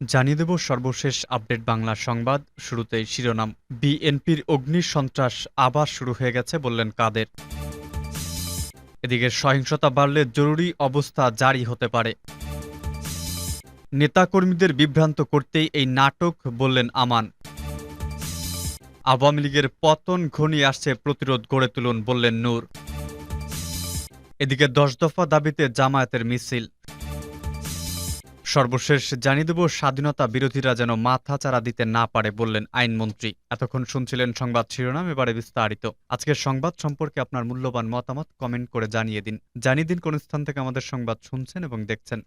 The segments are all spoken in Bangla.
জানিয়ে দেব সর্বশেষ আপডেট বাংলা সংবাদ। শুরুতেই শিরোনাম, বিএনপির অগ্নি সন্ত্রাস আবার শুরু হয়ে গেছে বললেন কাদের। এদিকে সহিংসতা বাড়লে জরুরি অবস্থা জারি হতে পারে। নেতাকর্মীদের বিভ্রান্ত করতেই এই নাটক, বললেন আমান। আওয়ামী লীগের পতন ঘনিয়ে আসছে প্রতিরোধ গড়ে তুলুন, বললেন নূর। এদিকে দশ দফা দাবিতে জামায়াতের মিছিল। সর্বশেষ জানিয়ে দেব, স্বাধীনতা বিরোধীরা যেন মাথা চারা দিতে না পারে বললেন আইনমন্ত্রী। এতক্ষণ শুনছিলেন সংবাদ শিরোনাম, এবারে বিস্তারিত। আজকের সংবাদ সম্পর্কে আপনার মূল্যবান মতামত কমেন্ট করে জানিয়ে দিন। জানিয়ে দিন কোন স্থান থেকে আমাদের সংবাদ শুনছেন এবং দেখছেন।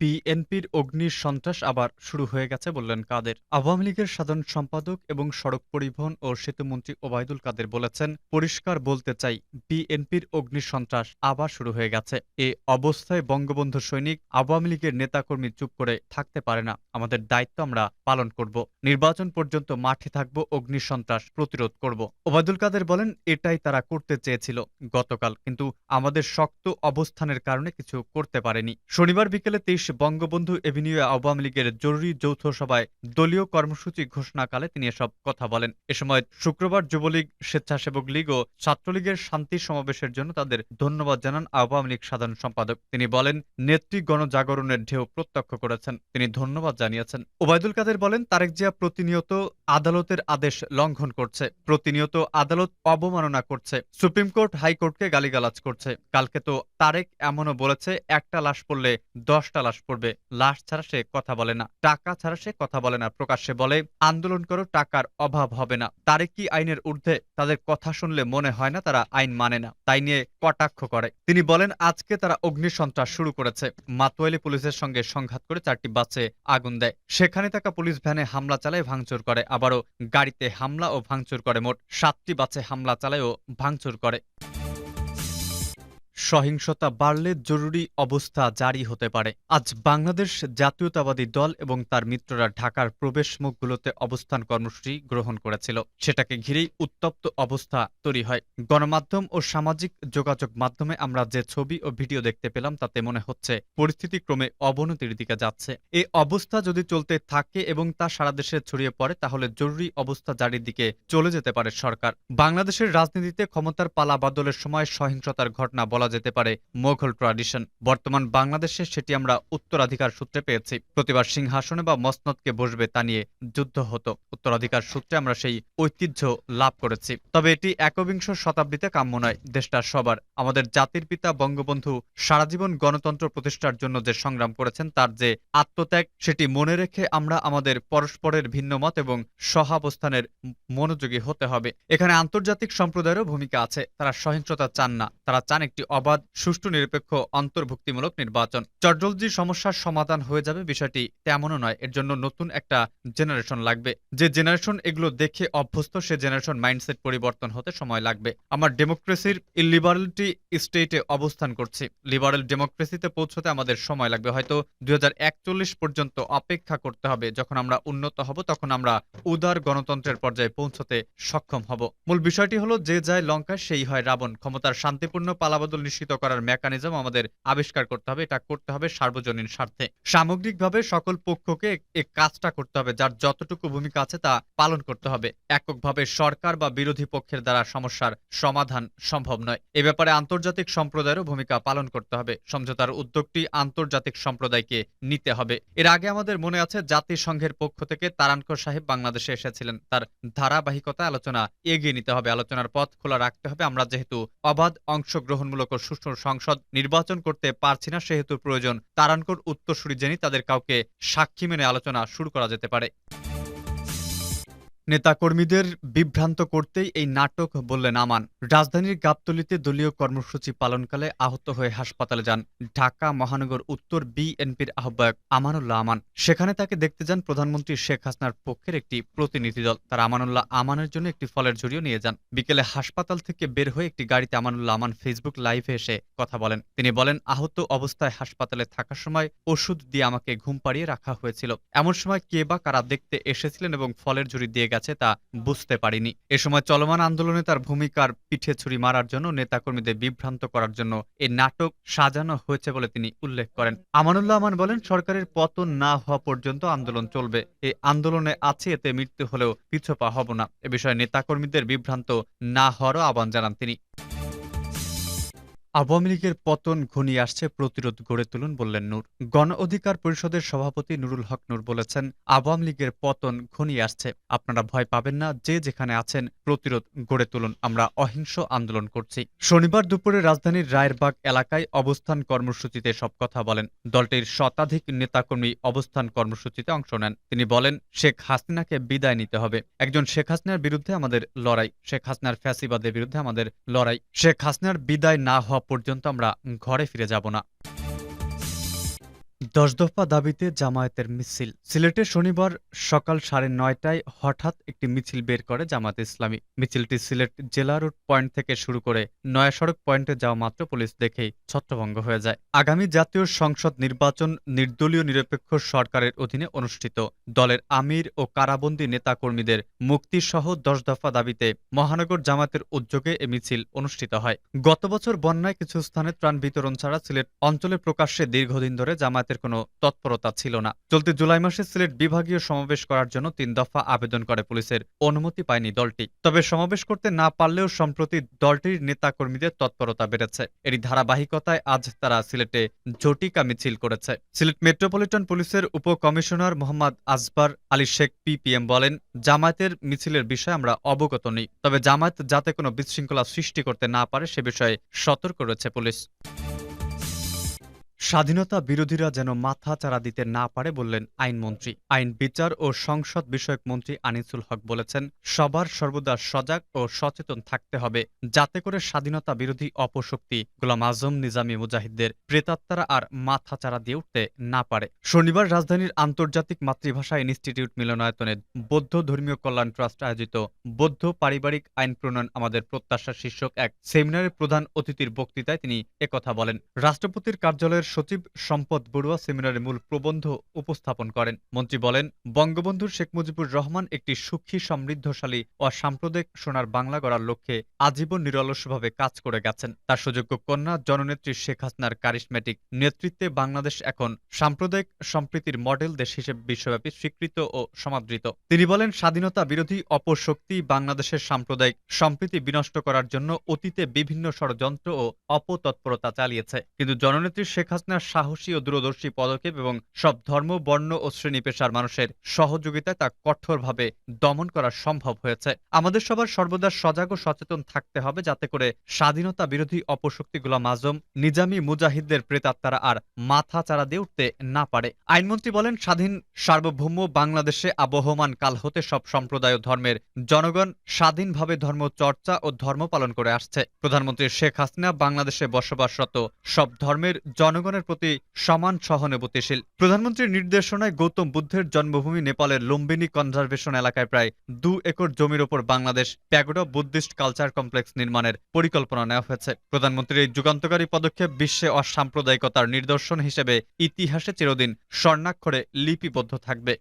বিএনপির অগ্নি সন্ত্রাস আবার শুরু হয়ে গেছে বললেন কাদের। আওয়ামী লীগের সাধারণ সম্পাদক এবং সড়ক পরিবহন ও সেতুমন্ত্রী ওবায়দুল কাদের বলেছেন, পরিষ্কার বলতে চাই বিএনপির অগ্নি সন্ত্রাস আবার শুরু হয়ে গেছে। এ অবস্থায় বঙ্গবন্ধু সৈনিক আওয়ামী লীগের নেতাকর্মী চুপ করে থাকতে পারে না। আমাদের দায়িত্ব আমরা পালন করব। নির্বাচন পর্যন্ত মাঠে থাকব অগ্নি সন্ত্রাস প্রতিরোধ করব। ওবায়দুল কাদের বলেন, এটাই তারা করতে চেয়েছিল গতকাল, কিন্তু আমাদের শক্ত অবস্থানের কারণে কিছু করতে পারেনি। শনিবার বিকেলে তেইশ বঙ্গবন্ধু এভিনিউ আওয়ামী লীগের জরুরি যৌথ সভায় দলীয় কর্মসূচি ঘোষণাকালে তিনি এসব কথা বলেন। এ সময় শুক্রবার যুবলীগ, স্বেচ্ছাসেবক লীগ ও ছাত্রলীগের শান্তি সমাবেশের জন্য তাদের ধন্যবাদ জানান আওয়ামী লীগ সাধারণ সম্পাদক। তিনি বলেন, নেত্রী গণজাগরণের ঢেউ প্রত্যক্ষ করেছেন। তিনি ধন্যবাদ জানিয়েছেন। ওবায়দুল কাদের বলেন, তারেক জিয়া প্রতিনিয়ত আদালতের আদেশ লঙ্ঘন করছে, প্রতিনিয়ত আদালত অবমাননা করছে, সুপ্রিম কোর্ট, হাইকোর্টকে গালিগালাজ করছে। কালকে তো তারেক এমনও বলেছে, একটা লাশ পড়লে দশটা লাশ পড়বে, লাশ ছাড়া সে কথা বলে না, টাকা ছাড়া সে কথা বলে না, প্রকাশ্যে বলে, আন্দোলন করো, টাকার অভাব হবে না। তারেক কি আইনের ঊর্ধ্বে তাদের কথা শুনলে মনে হয় না তারা আইন মানে না? তাই নিয়ে কটাক্ষ করে। তিনি বলেন, আজকে তারা অগ্নি সন্ত্রাস শুরু করেছে। মাতোয়ালি পুলিশের সঙ্গে সংঘাত করে চারটি বাসে আগুন দেয়। সেখানে থাকা পুলিশ ভ্যানে হামলা চালায়, ভাঙচুর করে। আবারও গাড়িতে হামলা ও ভাঙচুর করে মোট সাতটি বাসে হামলা চালায় ও ভাঙচুর করে। সহিংসতা বাড়লে জরুরি অবস্থা জারি হতে পারে। আজ বাংলাদেশ জাতীয়তাবাদী দল এবং তার মিত্ররা ঢাকার প্রবেশ মুখগুলোতে অবস্থান কর্মসূচি গ্রহণ করেছিল। সেটাকে ঘিরেই উত্তপ্ত অবস্থা তৈরি হয়। গণমাধ্যম ও সামাজিক যোগাযোগ মাধ্যমে আমরা যে ছবি ও ভিডিও দেখতে পেলাম, তাতে মনে হচ্ছে পরিস্থিতি ক্রমে অবনতির দিকে যাচ্ছে। এই অবস্থা যদি চলতে থাকে এবং তা সারা দেশে ছড়িয়ে পড়ে, তাহলে জরুরি অবস্থা জারির দিকে চলে যেতে পারে সরকার। বাংলাদেশের রাজনীতিতে ক্ষমতার পালা বদলের সময় সহিংসতার ঘটনা বলা যেতে পারে মোঘল ট্রাডিশন বর্তমান বাংলাদেশে সেটি আমরা উত্তরাধিকার সূত্রে পেয়েছি। প্রতিবার সিংহাসনে বা মসনদকে বসবে তা নিয়ে যুদ্ধ হতো। উত্তরাধিকার সূত্রে আমরা সেই ঐতিহ্য লাভ করেছি। তবে এটি একবিংশ শতাব্দীতে কাম্য নয়, দেশটা সবার। আমাদের জাতির পিতা বঙ্গবন্ধু সারা জীবন গণতন্ত্র প্রতিষ্ঠার জন্য যে সংগ্রাম করেছেন, তার যে আত্মত্যাগ, সেটি মনে রেখে আমরা আমাদের পরস্পরের ভিন্ন মত এবং সহাবস্থানের মনোযোগী হতে হবে। এখানে আন্তর্জাতিক সম্প্রদায়েরও ভূমিকা আছে। তারা সহিংসতা চান না। তারা চান একটি অবাধ সুষ্ঠু, নিরপেক্ষ, অন্তর্ভুক্তিমূলক নির্বাচন। চটজলদি সমস্যার সমাধান হয়ে যাবে বিষয়টি তেমনও নয়, এর জন্য নতুন একটা জেনারেশন লাগবে। যে জেনারেশন এগুলো দেখে অভ্যস্ত, সে জেনারেশন মাইন্ডসেট পরিবর্তন হতে সময় লাগবে। আমার ডেমোক্রেসির লিবারালিটি স্টেটে অবস্থান করছি। লিবারাল ডেমোক্রেসিতে পৌঁছতে আমাদের সময় লাগবে। হয়তো দুই হাজার একচল্লিশ পর্যন্ত অপেক্ষা করতে হবে। যখন আমরা উন্নত হব, তখন আমরা উদার গণতন্ত্রের পর্যায়ে পৌঁছতে সক্ষম হব। মূল বিষয়টি হলো, যে যায় লঙ্কা সেই হয় রাবণ। ক্ষমতার শান্তিপূর্ণ পালাবদল নিশ্চিত করার মেকানিজম আমাদের আবিষ্কার করতে হবে, এটা করতে হবে সার্বজনীন স্বার্থে। সামগ্রিকভাবে সকল পক্ষকে এই কাজটা করতে হবে, যার যতটুকু ভূমিকা আছে তা পালন করতে হবে। এককভাবে সরকার বা বিরোধী পক্ষের দ্বারা সমস্যার সমাধান সম্ভব নয়। এ ব্যাপারে আন্তর্জাতিক সম্প্রদায়েরও ভূমিকা পালন করতে হবে। সমঝোতার উদ্যোগটি আন্তর্জাতিক সম্প্রদায়কে নিতে হবে। এর আগে আমাদের মনে আছে, জাতিসংঘের পক্ষ থেকে তারানকর সাহেব বাংলাদেশে এসেছিলেন। তার ধারাবাহিকতা আলোচনা এগিয়ে নিতে হবে। আলোচনার পথ খোলা রাখতে হবে। আমরা যেহেতু অবাধ অংশগ্রহণমূলক ও সুষ্ঠু সংসদ নির্বাচন করতে পারছি না সেহেতু প্রয়োজন, তারানকোর উত্তরসূরি জেনে তাদের কাউকে সাক্ষী মেনে আলোচনা শুরু করা যেতে পারে। নেতাকর্মীদের বিভ্রান্ত করতেই এই নাটক বললেন আমান। রাজধানীর গাবতলিতে দলীয় কর্মসূচি পালনকালে আহত হয়ে হাসপাতালে যান ঢাকা মহানগর উত্তর বিএনপির আহ্বায়ক আমানুল্লাহ আমান। সেখানে তাকে দেখতে যান প্রধানমন্ত্রী শেখ হাসনার পক্ষের একটি প্রতিনিধি দল। তারা আমানুল্লাহ আমানের জন্য একটি ফলের ঝুড়িও নিয়ে যান। বিকেলে হাসপাতাল থেকে বের হয়ে একটি গাড়িতে আমানুল্লাহ আমান ফেসবুক লাইভে এসে কথা বলেন। তিনি বলেন, আহত অবস্থায় হাসপাতালে থাকার সময় ওষুধ দিয়ে আমাকে ঘুম পাড়িয়ে রাখা হয়েছিল। এমন সময় কে বা কারা দেখতে এসেছিলেন এবং ফলের ঝুড়ি দিয়ে গেছেন গেছে তা বুঝতে পারিনি। এ সময় চলমান আন্দোলনে তার ভূমিকার পিঠে ছুরি মারার জন্য নেতাকর্মীদের বিভ্রান্ত করার জন্য এ নাটক সাজানো হয়েছে বলে তিনি উল্লেখ করেন। আমানুল্লাহ আমান বলেন, সরকারের পতন না হওয়া পর্যন্ত আন্দোলন চলবে। এই আন্দোলনে আছে, এতে মৃত্যু হলেও পিছপা হব না। এ বিষয়ে নেতাকর্মীদের বিভ্রান্ত না হওয়ারও আহ্বান জানান তিনি। আওয়ামী লীগের পতন ঘনিয়ে আসছে প্রতিরোধ গড়ে তুলুন বললেন নূর। গণ অধিকার পরিষদের সভাপতি নুরুল হক নূর বলেছেন, আওয়ামী লীগের পতন ঘনিয়ে আসছে। আপনারা ভয় পাবেন না, যে যেখানে আছেন প্রতিরোধ গড়ে তুলুন। আমরা অহিংস আন্দোলন করছি। শনিবার দুপুরে রাজধানীর রায়েরবাগ এলাকায় অবস্থান কর্মসূচিতে সব কথা বলেন। দলটির শতাধিক নেতাকর্মী অবস্থান কর্মসূচিতে অংশ নেন। তিনি বলেন, শেখ হাসিনাকে বিদায় নিতে হবে। একজন শেখ হাসিনার বিরুদ্ধে আমাদের লড়াই। শেখ হাসিনার ফ্যাসিবাদের বিরুদ্ধে আমাদের লড়াই। শেখ হাসিনার বিদায় না হওয়া পর্যন্ত আমরা ঘরে ফিরে যাব না। দশ দফা দাবিতে জামায়াতের মিছিল। সিলেটে শনিবার সকাল সাড়ে নয়টায় হঠাৎ একটি মিছিল বের করে জামায়াত ইসলামী। মিছিলটি সিলেট জেলা রোড পয়েন্ট থেকে শুরু করে নয়া সড়ক পয়েন্টে যাওয়া মাত্র পুলিশ দেখেই ছত্রভঙ্গ হয়ে যায়। আগামী জাতীয় সংসদ নির্বাচন নির্দলীয় নিরপেক্ষ সরকারের অধীনে অনুষ্ঠিত। দলের আমির ও কারাবন্দী নেতাকর্মীদের মুক্তিসহ দশ দফা দাবিতে মহানগর জামাতের উদ্যোগে এ মিছিল অনুষ্ঠিত হয়। গত বছর বন্যায় কিছু স্থানে ত্রাণ বিতরণ ছাড়া সিলেট অঞ্চলে প্রকাশ্যে দীর্ঘদিন ধরে জামায়াতের কোনো তৎপরতা ছিল না। চলতি জুলাই মাসে সিলেট বিভাগীয় সমাবেশ করার জন্য তিন দফা আবেদন করে পুলিশের অনুমতি পায়নি দলটি। তবে সমাবেশ করতে না পারলেও সম্প্রতি দলটির নেতাকর্মীদের তৎপরতা বেড়েছে। এরই ধারাবাহিকতায় আজ তারা সিলেটে জটিকা মিছিল করেছে। সিলেট মেট্রোপলিটন পুলিশের উপ কমিশনার মোহাম্মদ আজবার আলী শেখ পিপিএম বলেন, জামায়াতের মিছিলের বিষয়ে আমরা অবগত নেই, তবে জামায়াত যাতে কোনো বিশৃঙ্খলা সৃষ্টি করতে না পারে সে বিষয়ে সতর্ক রয়েছে পুলিশ। স্বাধীনতা বিরোধীরা যেন মাথা চারা দিতে না পারে বললেন আইনমন্ত্রী। আইন, বিচার ও সংসদ বিষয়ক মন্ত্রী আনিসুল হক বলেছেন, সবার সর্বদা সজাগ ও সচেতন থাকতে হবে, যাতে করে স্বাধীনতা বিরোধী অপশক্তি গোলাম আজম, নিজামী মুজাহিদদের প্রেতাত্মারা আর মাথা চারা দিয়ে উঠতে না পারে। শনিবার রাজধানীর আন্তর্জাতিক মাতৃভাষা ইনস্টিটিউট মিলনায়তনে বৌদ্ধ ধর্মীয় কল্যাণ ট্রাস্ট আয়োজিত বৌদ্ধ পারিবারিক আইন প্রণয়ন আমাদের প্রত্যাশা শীর্ষক এক সেমিনারের প্রধান অতিথির বক্তৃতায় তিনি একথা বলেন। রাষ্ট্রপতির কার্যালয়ের সচিব সম্পদ বড়ুয়া সেমিনারে মূল প্রবন্ধ উপস্থাপন করেন। মন্ত্রী বলেন বঙ্গবন্ধু শেখ মুজিবুর রহমান একটি সুখী, সমৃদ্ধশালী ও সাম্প্রদায়িক সোনার বাংলা গড়ার লক্ষ্যে আজীবন নিরলসভাবে কাজ করে গেছেন। তার সুযোগ্য কন্যা জননেত্রী শেখ হাসনার কারিশমেটিক নেতৃত্বে বাংলাদেশ এখন সাম্প্রদায়িক সম্প্রীতির মডেল দেশ হিসেবে বিশ্বব্যাপী স্বীকৃত ও সমাদৃত। তিনি বলেন, স্বাধীনতা বিরোধী অপশক্তি বাংলাদেশের সাম্প্রদায়িক সম্প্রীতি বিনষ্ট করার জন্য অতীতে বিভিন্ন ষড়যন্ত্র ও অপতৎপরতা চালিয়েছে। কিন্তু জননেত্রী শেখ হাসিনার সাহসী ও দূরদর্শী পদক্ষেপ এবং সব ধর্ম, বর্ণ ও শ্রেণি পেশার মানুষের সহযোগিতায় তা কঠোরভাবে দমন করা সম্ভব হয়েছে। আমাদের সবার সর্বদা সজাগ ও সচেতন থাকতে হবে যাতে করে স্বাধীনতা বিরোধী অপশক্তি গোলাম আজম, নিজামী মুজাহিদদের প্রেতাত্মারা আর মাথা চারা দিয়ে উঠতে না পারে। আইনমন্ত্রী বলেন, স্বাধীন সার্বভৌম বাংলাদেশে আবহমান কাল হতে সব সম্প্রদায় ও ধর্মের জনগণ স্বাধীনভাবে ধর্ম চর্চা ও ধর্ম পালন করে আসছে। প্রধানমন্ত্রী শেখ হাসিনা বাংলাদেশে বসবাসরত সব ধর্মের জনগণের প্রতি সমান সহানুভূতিশীল। প্রধানমন্ত্রীর নির্দেশনায় গৌতম বুদ্ধের জন্মভূমি নেপালের লুম্বিনী কনজারভেশন এলাকায় প্রায় দু একর জমির ওপর Bangladesh pagoda Buddhist culture complex নির্মাণের পরিকল্পনা নেওয়া হয়েছে। প্রধানমন্ত্রীর এই যুগান্তকারী পদক্ষেপ বিশ্বে অসাম্প্রদায়িকতার নিদর্শন হিসেবে ইতিহাসে চিরদিন স্বর্ণাক্ষরে লিপিবদ্ধ থাকবে।